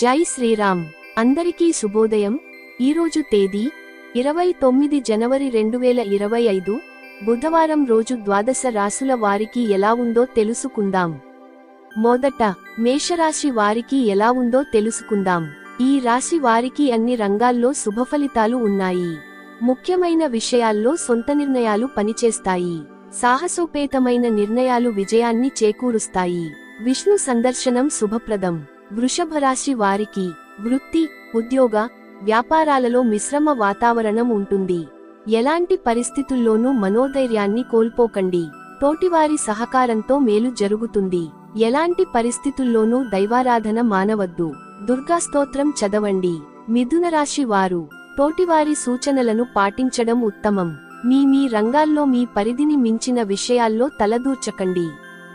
జై శ్రీరామ్. అందరికీ శుభోదయం. ఈరోజు తేదీ ఇరవై తొమ్మిది జనవరి రెండు వేల ఇరవై ఐదు బుధవారం రోజు ద్వాదశ రాసుల వారికి ఎలా ఉందో తెలుసుకుందాం. మొదట మేషరాశి వారికి ఎలా ఉందో తెలుసుకుందాం. ఈ రాశి వారికి అన్ని రంగాల్లో శుభఫలితాలు ఉన్నాయి. ముఖ్యమైన విషయాల్లో సొంత నిర్ణయాలు పనిచేస్తాయి. సాహసోపేతమైన నిర్ణయాలు విజయాన్ని చేకూరుస్తాయి. విష్ణు సందర్శనం శుభప్రదం. వృషభ రాశి వారికి వృత్తి ఉద్యోగ వ్యాపారాలలో మిశ్రమ వాతావరణం ఉంటుంది. ఎలాంటి పరిస్థితుల్లోనూ మనోధైర్యాన్ని కోల్పోకండి. తోటివారి సహకారంతో మేలు జరుగుతుంది. ఎలాంటి పరిస్థితుల్లోనూ దైవారాధన మానవద్దు. దుర్గాస్తోత్రం చదవండి. మిథున రాశి వారు తోటివారి సూచనలను పాటించడం ఉత్తమం. మీ మీ రంగాల్లో మీ పరిధిని మించిన విషయాల్లో తలదూర్చకండి.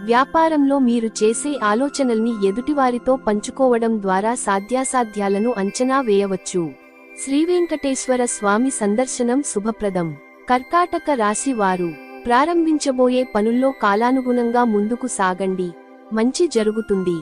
వ్యాపారంలో మీరు చేసే ఆలోచనల్ని ఎదుటివారితో పంచుకోవడం ద్వారా సాధ్యాసాధ్యాలను అంచనా వేయవచ్చు. శ్రీవెంకటేశ్వర స్వామి సందర్శనం శుభప్రదం. కర్కాటక రాశి వారు ప్రారంభించబోయే పనుల్లో కాలానుగుణంగా ముందుకు సాగండి. మంచి జరుగుతుంది.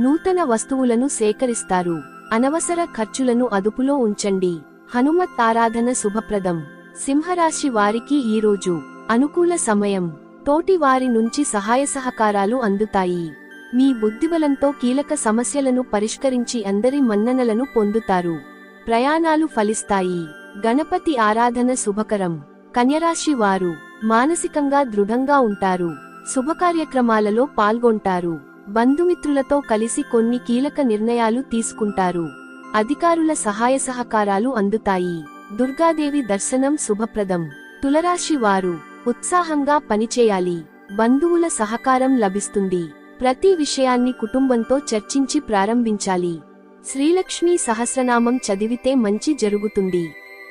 నూతన వస్తువులను సేకరిస్తారు. అనవసర ఖర్చులను అదుపులో ఉంచండి. హనుమత్ ఆరాధన శుభప్రదం. సింహరాశి వారికి ఈరోజు అనుకూల సమయం. తోటి వారి నుంచి సహాయ సహకారాలు అందుతాయి. మీ బుద్ధిబలంతో కీలక సమస్యలను పరిష్కరించి అందరి మన్ననలను పొందుతారు. ప్రయాణాలు ఫలిస్తాయి. గణపతి ఆరాధన శుభకరం. కన్యరాశి వారు మానసికంగా దృఢంగా ఉంటారు. శుభకార్యక్రమాలలో పాల్గొంటారు. బంధుమిత్రులతో కలిసి కొన్ని కీలక నిర్ణయాలు తీసుకుంటారు. అధికారుల సహాయ సహకారాలు అందుతాయి. దుర్గాదేవి దర్శనం శుభప్రదం. తులరాశి వారు ఉత్సాహంగా పనిచేయాలి. బంధువుల సహకారం లభిస్తుంది. ప్రతి విషయాన్ని కుటుంబంతో చర్చించి ప్రారంభించాలి. శ్రీలక్ష్మీ సహస్రనామం చదివితే మంచి జరుగుతుంది.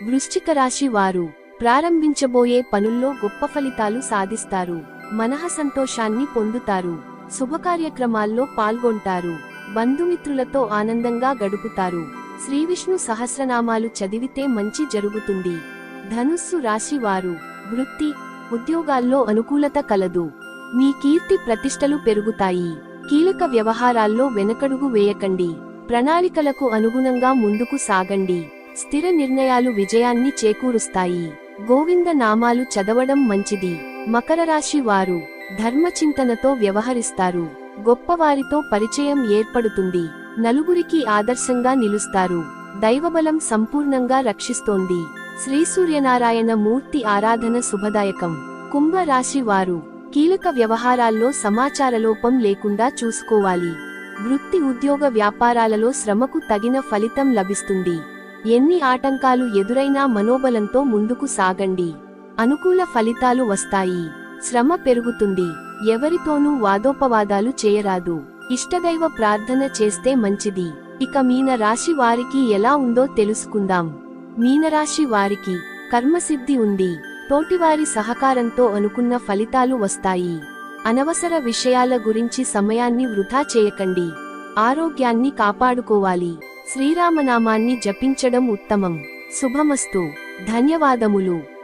వృశ్చిక రాశి వారు ప్రారంభించబోయే పనుల్లో గొప్ప ఫలితాలు సాధిస్తారు. మనః సంతోషాన్ని పొందుతారు. శుభకార్యక్రమాల్లో పాల్గొంటారు. బంధుమిత్రులతో ఆనందంగా గడుపుతారు. శ్రీవిష్ణు సహస్రనామాలు చదివితే మంచి జరుగుతుంది. ధనుస్సు రాశి వారు వృత్తి ఉద్యోగాల్లో అనుకూలత కలదు. మీ కీర్తి ప్రతిష్టలు పెరుగుతాయి. కీలక వ్యవహారాల్లో వెనకడుగు వేయకండి. ప్రణాళికలకు అనుగుణంగా ముందుకు సాగండి. స్థిర నిర్ణయాలు విజయాన్ని చేకూరుస్తాయి. గోవింద నామాలు చదవడం మంచిది. మకర రాశి వారు ధర్మచింతనతో వ్యవహరిస్తారు. గొప్పవారితో పరిచయం ఏర్పడుతుంది. నలుగురికి ఆదర్శంగా నిలుస్తారు. దైవబలం సంపూర్ణంగా రక్షిస్తోంది. శ్రీ సూర్యనారాయణ మూర్తి ఆరాధన శుభదాయకం. కుంభ రాశి వారు కీలక వ్యవహారాల్లో సమాచారలోపం లేకుండా చూసుకోవాలి. వృత్తి ఉద్యోగ వ్యాపారాలలో శ్రమకు తగిన ఫలితం లభిస్తుంది. ఎన్ని ఆటంకాలు ఎదురైనా మనోబలంతో ముందుకు సాగండి. అనుకూల ఫలితాలు వస్తాయి. శ్రమ పెరుగుతుంది. ఎవరితోనూ వాదోపవాదాలు చేయరాదు. ఇష్టదైవ ప్రార్థన చేస్తే మంచిది. ఇక మీన రాశి వారికి ఎలా ఉందో తెలుసుకుందాం. మీనరాశి వారికి కర్మసిద్ధి ఉంది. తోటివారి సహకారంతో అనుకున్న ఫలితాలు వస్తాయి. అనవసర విషయాల గురించి సమయాన్ని వృధా చేయకండి. ఆరోగ్యాన్ని కాపాడుకోవాలి. శ్రీరామనామాన్ని జపించడం ఉత్తమం. శుభమస్తు. ధన్యవాదములు.